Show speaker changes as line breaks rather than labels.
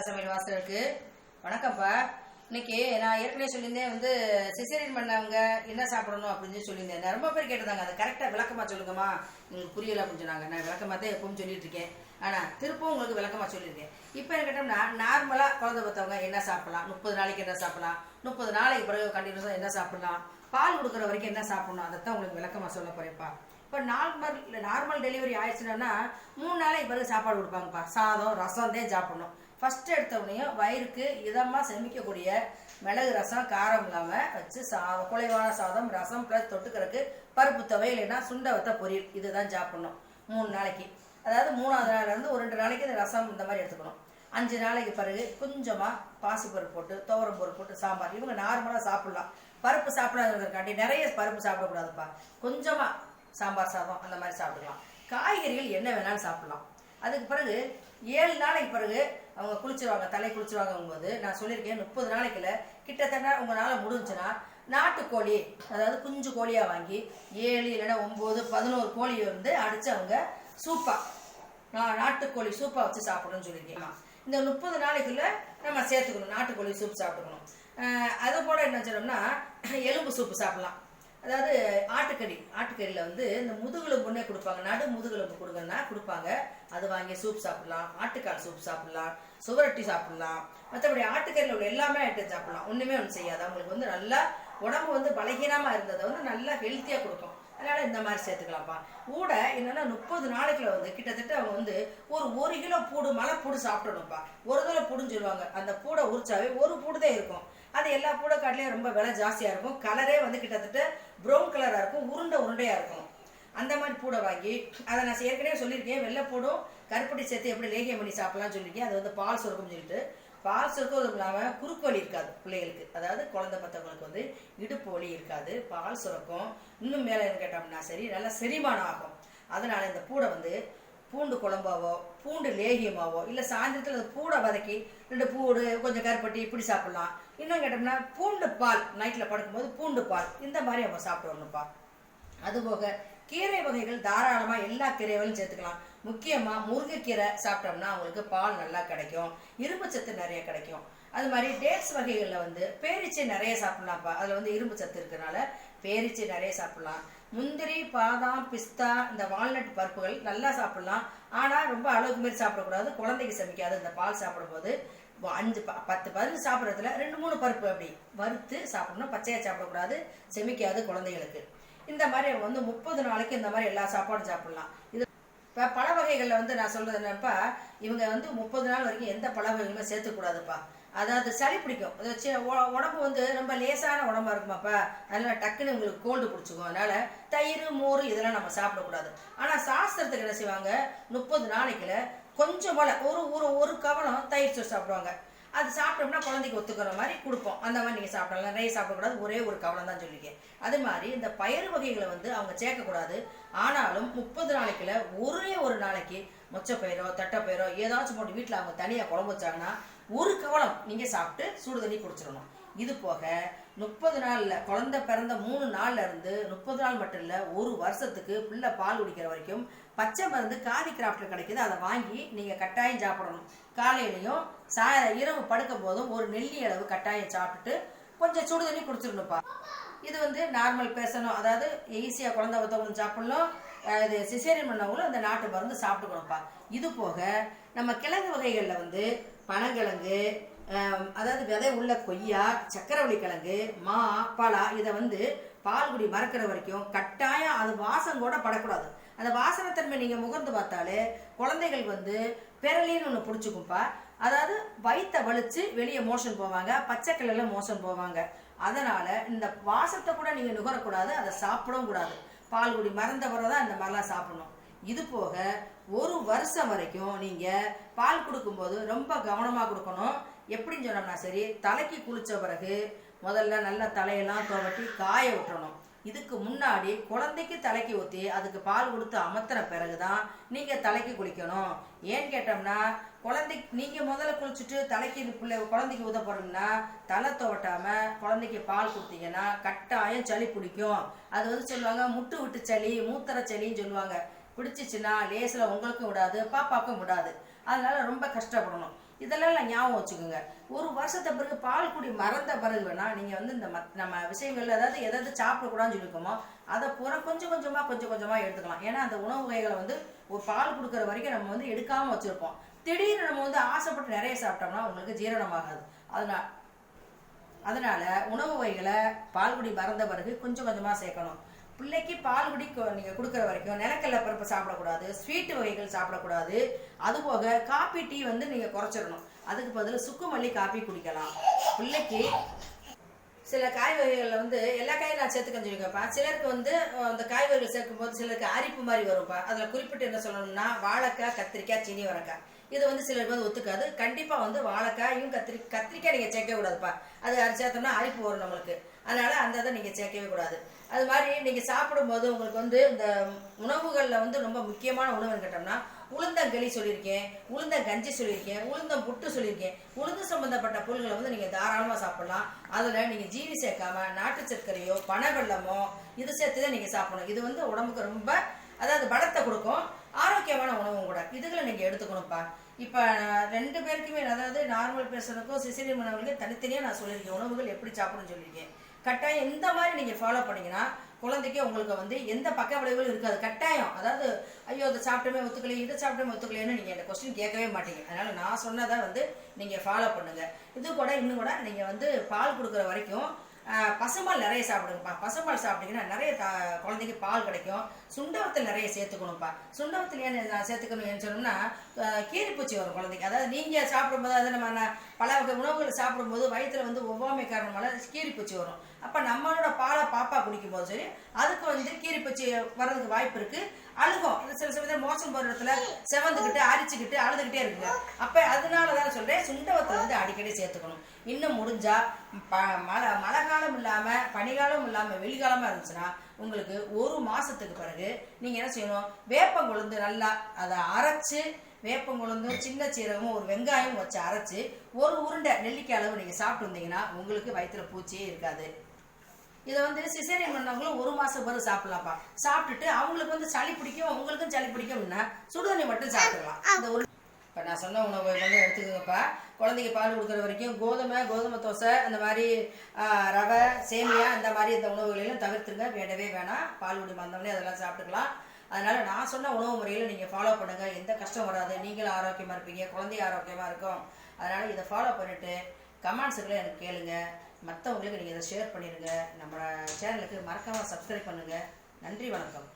சரதா சமையல் வாசலுக்கு வணக்கம்ப்பா இன்னைக்கு நான் ஏற்கனவே சொல்லியிருந்தேன் வந்து சிசேரியன் பண்ணவங்க என்ன சாப்பிடணும் அப்படின்னு சொல்லியிருந்தேன் ரொம்ப பேர் கேட்டிருந்தாங்க அதை கரெக்டாக விளக்கமாக சொல்லுங்கம்மா உங்களுக்கு புரியல அப்படின்னு சொன்னாங்க நான் விளக்கமாக தான் எப்பவும் சொல்லிட்டு இருக்கேன் ஆனால் திருப்பவும் உங்களுக்கு விளக்கமாக சொல்லியிருக்கேன் இப்போ என்ன கேட்டோம்னா நார்மலாக குழந்தை பார்த்தவங்க என்ன சாப்பிடலாம் முப்பது நாளைக்கு என்ன சாப்பிடலாம் முப்பது நாளைக்கு பிறகு கண்டினியூஸாக என்ன சாப்பிடலாம் பால் கொடுக்குற வரைக்கும் என்ன சாப்பிடணும் அதை தான் உங்களுக்கு விளக்கமாக சொல்ல போகிறேன்ப்பா இப்போ நார்மல் நார்மல் டெலிவரி ஆயிடுச்சுன்னா மூணு நாளைக்கு பிறகு சாப்பாடு கொடுப்பாங்கப்பா சாதம் ரசம் தான் சாப்பிடணும் ஃபஸ்ட்டு எடுத்தவனையும் வயிறுக்கு இதமாக செமிக்கக்கூடிய மிளகு ரசம் காரம் இல்லாமல் வச்சு சாதம் குலைவான சாதம் ரசம் ப்ளஸ் தொட்டுக்கிறதுக்கு பருப்பு துவை இல்லைன்னா வத்த பொரியல் இதுதான் சாப்பிடணும் மூணு நாளைக்கு அதாவது மூணாவது நாள்லேருந்து ஒரு ரெண்டு நாளைக்கு இந்த ரசம் இந்த மாதிரி எடுத்துக்கணும் அஞ்சு நாளைக்கு பிறகு கொஞ்சமாக பாசிப்பருப்பு போட்டு துவரம் பொருள் போட்டு சாம்பார் இவங்க நார்மலாக சாப்பிட்லாம் பருப்பு சாப்பிடாதவங்களுக்காண்டி நிறைய பருப்பு சாப்பிடக்கூடாதுப்பா கொஞ்சமாக சாம்பார் சாதம் அந்த மாதிரி சாப்பிட்டுக்கலாம் காய்கறிகள் என்ன வேணாலும் சாப்பிடலாம் அதுக்கு பிறகு ஏழு நாளைக்கு பிறகு அவங்க குளிச்சுருவாங்க தலை போது நான் சொல்லியிருக்கேன் முப்பது நாளைக்குள்ள கிட்டத்தட்ட உங்களால் முடிஞ்சுன்னா நாட்டுக்கோழி அதாவது குஞ்சு கோழியாக வாங்கி ஏழு இல்லைன்னா ஒம்பது பதினோரு கோழியை வந்து அடித்து அவங்க சூப்பாக நான் நாட்டுக்கோழி சூப்பாக வச்சு சாப்பிடணும்னு சொல்லியிருக்கேன் இந்த முப்பது நாளைக்குள்ள நம்ம சேர்த்துக்கணும் நாட்டுக்கோழி சூப் சாப்பிட்டுக்கணும் அது போல் என்ன சொல்லணும்னா எலும்பு சூப்பு சாப்பிடலாம் அதாவது ஆட்டுக்கறி ஆட்டுக்கறியில் வந்து இந்த முதுகெலும்புன்னே கொடுப்பாங்க நடு முதுகெலும்பு கொடுங்கன்னா கொடுப்பாங்க அது வாங்கி சூப் சாப்பிடலாம் ஆட்டுக்கால் சூப் சாப்பிடலாம் சுவரொட்டி சாப்பிடலாம் மற்றபடி ஆட்டுக்கறியில் உள்ள எல்லாமே ஐட்டம் சாப்பிடலாம் ஒன்றுமே ஒன்று செய்யாது அவங்களுக்கு வந்து நல்லா உடம்பு வந்து பலகீனமாக இருந்ததை வந்து நல்லா ஹெல்த்தியாக கொடுக்கும் அதனால் இந்த மாதிரி சேர்த்துக்கலாம்ப்பா கூட என்னென்னா முப்பது நாளைக்குள்ள வந்து கிட்டத்தட்ட அவங்க வந்து ஒரு ஒரு கிலோ பூடு மலை பூடு சாப்பிடணும்ப்பா ஒரு தடவை பூடுன்னு அந்த பூடை உரிச்சாவே ஒரு பூடு தான் இருக்கும் அது எல்லா காட்டிலையும் ரொம்ப விலை ஜாஸ்தியாக இருக்கும் கலரே வந்து கிட்டத்தட்ட ப்ரௌன் கலராக இருக்கும் உருண்டை உருண்டையாக இருக்கும் அந்த மாதிரி பூடை வாங்கி அதை நான் ஏற்கனவே சொல்லியிருக்கேன் வெள்ளைப்பூடும் கருப்பட்டி சேர்த்து எப்படி லேகியம் பண்ணி சாப்பிட்லாம்னு சொல்லியிருக்கேன் அது வந்து பால் சுரக்கும்னு சொல்லிட்டு பால் சுரக்கும் இல்லாமல் குறுக்கு வலி இருக்காது பிள்ளைகளுக்கு அதாவது குழந்தை பத்தவங்களுக்கு வந்து இடுப்பு வலி இருக்காது பால் சுரக்கும் இன்னும் மேலே கேட்டோம்னா சரி நல்லா செரிமானம் ஆகும் அதனால் இந்த பூடை வந்து பூண்டு குழம்பாவோ பூண்டு லேகியமாவோ இல்லை சாயந்தரத்தில் அந்த பூடை வதக்கி ரெண்டு பூடு கொஞ்சம் கருப்பட்டி இப்படி சாப்பிட்லாம் இன்னும் கேட்டோம்னா பூண்டு பால் நைட்டில் படுக்கும்போது பூண்டு பால் இந்த மாதிரி அவங்க சாப்பிட்டு அதுபோக கீரை வகைகள் தாராளமாக எல்லா கீரைகளும் சேர்த்துக்கலாம் முக்கியமாக முருங்கைக்கீரை சாப்பிட்டோம்னா அவங்களுக்கு பால் நல்லா கிடைக்கும் இரும்பு சத்து நிறைய கிடைக்கும் அது மாதிரி டேட்ஸ் வகைகளில் வந்து பேரிச்சை நிறைய சாப்பிட்லாம்ப்பா அதில் வந்து இரும்பு சத்து இருக்கிறனால பேரிச்சை நிறைய சாப்பிட்லாம் முந்திரி பாதாம் பிஸ்தா இந்த வால்நட் பருப்புகள் நல்லா சாப்பிட்லாம் ஆனால் ரொம்ப அளவுக்கு மாரி சாப்பிடக்கூடாது குழந்தைக்கு சமைக்காது இந்த பால் சாப்பிடும்போது அஞ்சு பத்து பதினஞ்சு சாப்பிட்றதுல ரெண்டு மூணு பருப்பு அப்படி வறுத்து சாப்பிடணும் பச்சையாக சாப்பிடக்கூடாது செமிக்காது குழந்தைகளுக்கு இந்த மாதிரி வந்து முப்பது நாளைக்கு இந்த மாதிரி எல்லா சாப்பாடும் சாப்பிட்லாம் இது இப்போ பல வகைகளில் வந்து நான் சொல்கிறது என்னப்பா இவங்க வந்து முப்பது நாள் வரைக்கும் எந்த பல வகைகளுமே சேர்த்துக்கூடாதுப்பா அதாவது சளி பிடிக்கும் அதை உடம்பு வந்து ரொம்ப லேசான உடம்பா இருக்குமாப்பா அதனால் டக்குன்னு உங்களுக்கு கோல்டு பிடிச்சிக்கும் அதனால் தயிர் மோர் இதெல்லாம் நம்ம சாப்பிடக்கூடாது ஆனால் சாஸ்திரத்துக்கு என்ன செய்வாங்க முப்பது நாளைக்குல கொஞ்சம் போல் ஒரு ஒரு ஒரு கவனம் தயிர் சோறு சாப்பிடுவாங்க அது சாப்பிட்டோம்னா குழந்தைக்கு ஒத்துக்கிற மாதிரி கொடுப்போம் அந்த மாதிரி நீங்கள் சாப்பிடலாம் நிறைய சாப்பிடக்கூடாது ஒரே ஒரு கவனம் தான் சொல்லியிருக்கேன் அது மாதிரி இந்த பயறு வகைகளை வந்து அவங்க சேர்க்கக்கூடாது ஆனாலும் முப்பது நாளைக்குல ஒரே ஒரு நாளைக்கு மொச்சப்பயிரோ தட்டைப்பயிரோ ஏதாச்சும் போட்டு வீட்டில் அவங்க தனியாக குழம்பு வச்சாங்கன்னா ஒரு கவலம் நீங்கள் சாப்பிட்டு சுடு தண்ணி குடிச்சிடணும் இது போக முப்பது நாளில் குழந்த பிறந்த மூணு நாள்ல இருந்து முப்பது நாள் மட்டும் இல்லை ஒரு வருஷத்துக்கு பிள்ளை பால் குடிக்கிற வரைக்கும் பச்சை மருந்து காதி கிராஃப்டில் கிடைக்கிது அதை வாங்கி நீங்கள் கட்டாயம் சாப்பிடணும் காலையிலையும் சாய இரவு படுக்கும் போதும் ஒரு நெல்லி அளவு கட்டாயம் சாப்பிட்டுட்டு கொஞ்சம் சுடு தண்ணி குடிச்சிடணும்ப்பா இது வந்து நார்மல் பேசணும் அதாவது ஈஸியாக குழந்தை ஒருத்தவங்களும் சாப்பிடலாம் இது சிசேரியன் பண்ணவங்களும் அந்த நாட்டு மருந்து சாப்பிட்டுக்கணும்ப்பா இது போக நம்ம கிழங்கு வகைகளில் வந்து பனங்கிழங்கு அதாவது விதை உள்ள கொய்யா சக்கரவள்ளி கிழங்கு மா பலா இதை வந்து பால்குடி மறக்கிற வரைக்கும் கட்டாயம் அது வாசம் கூட படக்கூடாது அந்த வாசனத்தன்மை நீங்கள் முகர்ந்து பார்த்தாலே குழந்தைகள் வந்து பிறலின்னு ஒன்று பிடிச்சிக்கும்ப்பா அதாவது வயிற்ற வலிச்சு வெளியே மோஷன் போவாங்க பச்சைக்கிளையில மோஷன் போவாங்க அதனால் இந்த வாசத்தை கூட நீங்கள் நுகரக்கூடாது அதை சாப்பிடவும் கூடாது பால்குடி மறந்தவரை தான் இந்த மாதிரிலாம் சாப்பிடணும் இது போக ஒரு வருஷம் வரைக்கும் நீங்கள் பால் கொடுக்கும்போது ரொம்ப கவனமாக கொடுக்கணும் எப்படின்னு சொன்னோம்னா சரி தலைக்கு குளித்த பிறகு முதல்ல நல்லா தலையெல்லாம் துவட்டி காய விட்டுறணும் இதுக்கு முன்னாடி குழந்தைக்கு தலைக்கு ஊற்றி அதுக்கு பால் கொடுத்து அமர்த்தின பிறகு தான் நீங்கள் தலைக்கு குளிக்கணும் ஏன்னு கேட்டோம்னா குழந்தை நீங்கள் முதல்ல குளிச்சுட்டு தலைக்கு பிள்ளை குழந்தைக்கு ஊத தலை துவட்டாமல் குழந்தைக்கு பால் கொடுத்தீங்கன்னா கட்டாயம் சளி பிடிக்கும் அது வந்து சொல்லுவாங்க முட்டு விட்டு சளி மூத்தர சளின்னு சொல்லுவாங்க பிடிச்சிச்சுன்னா லேசில் உங்களுக்கும் விடாது பாப்பாவுக்கும் விடாது அதனால் ரொம்ப கஷ்டப்படணும் இதெல்லாம் ஞாபகம் வச்சுக்கோங்க ஒரு வருஷத்தை பிறகு பால் குடி மறந்த பிறகு வேணால் நீங்கள் வந்து இந்த மத் நம்ம விஷயங்கள் அதாவது எதாவது சாப்பிடக்கூடாதுன்னு சொல்லியிருக்கோமோ அதை பூரா கொஞ்சம் கொஞ்சமாக கொஞ்சம் கொஞ்சமாக எடுத்துக்கலாம் ஏன்னா அந்த உணவு வகைகளை வந்து ஒரு பால் கொடுக்குற வரைக்கும் நம்ம வந்து எடுக்காமல் வச்சுருப்போம் திடீர்னு நம்ம வந்து ஆசைப்பட்டு நிறைய சாப்பிட்டோம்னா உங்களுக்கு ஜீரணமாகாது அதனால் அதனால் உணவு வகைகளை பால் குடி மறந்த பிறகு கொஞ்சம் கொஞ்சமாக சேர்க்கணும் பிள்ளைக்கு பால் குடி நீங்கள் கொடுக்குற வரைக்கும் நிலக்கல்ல பருப்பு சாப்பிடக்கூடாது ஸ்வீட்டு வகைகள் சாப்பிடக்கூடாது அதுபோக காப்பி டீ வந்து நீங்கள் குறைச்சிடணும் அதுக்கு பதில் சுக்குமல்லி மல்லி காப்பி குடிக்கலாம் பிள்ளைக்கு சில காய் வகைகளில் வந்து எல்லா காயும் நான் சேர்த்துக்கன்னு சொல்லியிருக்கப்பா சிலருக்கு வந்து அந்த காய் வகைகள் சேர்க்கும் போது சிலருக்கு அரிப்பு மாதிரி வரும்ப்பா அதில் குறிப்பிட்டு என்ன சொல்லணும்னா வாழைக்காய் கத்திரிக்காய் சீனி வரக்காய் இது வந்து சிலர் வந்து ஒத்துக்காது கண்டிப்பாக வந்து வாழைக்காயும் கத்திரி கத்திரிக்காய் நீங்கள் சேர்க்கவே கூடாதுப்பா அது அரைச்சாத்தோம்னா அரிப்பு வரும் நம்மளுக்கு அதனால் அந்த இதை நீங்கள் சேர்க்கவே கூடாது அது மாதிரி நீங்கள் சாப்பிடும்போது உங்களுக்கு வந்து இந்த உணவுகளில் வந்து ரொம்ப முக்கியமான உணவுன்னு கேட்டோம்னா உளுந்தங்களி சொல்லியிருக்கேன் உளுந்த கஞ்சி சொல்லியிருக்கேன் உளுந்தம் புட்டு சொல்லியிருக்கேன் உளுந்து சம்பந்தப்பட்ட பொருள்களை வந்து நீங்கள் தாராளமாக சாப்பிடலாம் அதில் நீங்கள் ஜீனி சேர்க்காம நாட்டு சர்க்கரையோ பனை இது சேர்த்து தான் நீங்கள் சாப்பிடணும் இது வந்து உடம்புக்கு ரொம்ப அதாவது பலத்தை கொடுக்கும் எடுத்துக்கணும்ப்பா இப்போ ரெண்டு பேருக்குமே அதாவது நார்மல் பேஷனுக்கும் சிசிலி பண்ணவங்களுக்கு தனித்தனியாக நான் சொல்லியிருக்கேன் உணவுகள் எப்படி சாப்பிடணும்னு சொல்லியிருக்கேன் கட்டாயம் இந்த மாதிரி நீங்கள் ஃபாலோ பண்ணிங்கன்னா குழந்தைக்கே உங்களுக்கு வந்து எந்த பக்க விளைவுகளும் இருக்காது கட்டாயம் அதாவது ஐயோ அதை சாப்பிட்டுமே ஒத்துக்கலையே இதை சாப்பிட்டுமே ஒத்துக்கலையேன்னு நீங்கள் அந்த கொஸ்டின் கேட்கவே மாட்டீங்க அதனால் நான் சொன்னதை வந்து நீங்கள் ஃபாலோ பண்ணுங்கள் இது கூட இன்னும் கூட நீங்கள் வந்து பால் கொடுக்குற வரைக்கும் பசும்பால் நிறைய சாப்பிடுங்கப்பா பசும்பால் சாப்பிட்டீங்கன்னா நிறைய த குழந்தைக்கு பால் கிடைக்கும் சுண்டவத்தில் நிறைய சேர்த்துக்கணும்ப்பா சுண்டவத்தில் ஏன் சேர்த்துக்கணும் ஏன்னு சொன்னோம்னா கீரிப்பூச்சி வரும் குழந்தைக்கு அதாவது நீங்கள் சாப்பிடும்போது அதாவது நம்ம பல வகை உணவுகள் சாப்பிடும்போது வயிற்றில் வந்து ஒவ்வாமை காரணமால கீரிப்பூச்சி வரும் அப்போ நம்மளோட பாலை பாப்பா குடிக்கும்போது சரி அதுக்கு வந்து கீரிப்பூச்சி வர்றதுக்கு வாய்ப்பு இருக்குது அழுகும் மாசம் இடத்துல செவந்துக்கிட்டு அரிச்சுக்கிட்டு அழுதுகிட்டே இருக்குங்க அப்ப அதனால தான் சொல்றேன் சுண்டவத்தை வந்து அடிக்கடி சேர்த்துக்கணும் இன்னும் முடிஞ்சா மழை மழை காலம் இல்லாம பனிகாலம் இல்லாம வெளிகாலமா இருந்துச்சுன்னா உங்களுக்கு ஒரு மாசத்துக்கு பிறகு நீங்க என்ன செய்யணும் கொழுந்து நல்லா அதை அரைச்சு வேப்பம் கொழுந்தும் சின்ன சீரகமும் ஒரு வெங்காயம் வச்சு அரைச்சு ஒரு உருண்டை நெல்லிக்காய் அளவு நீங்கள் சாப்பிட்டு வந்தீங்கன்னா உங்களுக்கு வயிற்றுல பூச்சியே இருக்காது இதை வந்து சிசேரியன் பண்ணவங்களும் ஒரு மாசம் வரும் சாப்பிட்லாம்ப்பா சாப்பிட்டுட்டு அவங்களுக்கு வந்து சளி பிடிக்கும் அவங்களுக்கும் சளி பிடிக்கும்னா சுடுதண்ணி மட்டும் சாப்பிடலாம் அந்த ஒரு இப்போ நான் சொன்ன உணவு வந்து எடுத்துக்கோங்கப்பா குழந்தைக்கு பால் கொடுக்குற வரைக்கும் கோதுமை கோதுமை தோசை அந்த மாதிரி ரவை சேமியா இந்த மாதிரி இந்த உணவுகளையும் தவிர்த்துருங்க வேண்டவே வேணாம் பால் குடி வந்தவொடனே அதெல்லாம் சாப்பிட்டுக்கலாம் அதனால் நான் சொன்ன உணவு முறையில் நீங்கள் ஃபாலோ பண்ணுங்கள் எந்த கஷ்டம் வராது நீங்களும் ஆரோக்கியமாக இருப்பீங்க குழந்தைய ஆரோக்கியமாக இருக்கும் அதனால் இதை ஃபாலோ பண்ணிவிட்டு கமெண்ட்ஸுக்குள்ளே எனக்கு கேளுங்கள் மற்றவங்களுக்கு நீங்கள் இதை ஷேர் பண்ணிடுங்க நம்ம சேனலுக்கு மறக்காமல் சப்ஸ்கிரைப் பண்ணுங்கள் நன்றி வணக்கம்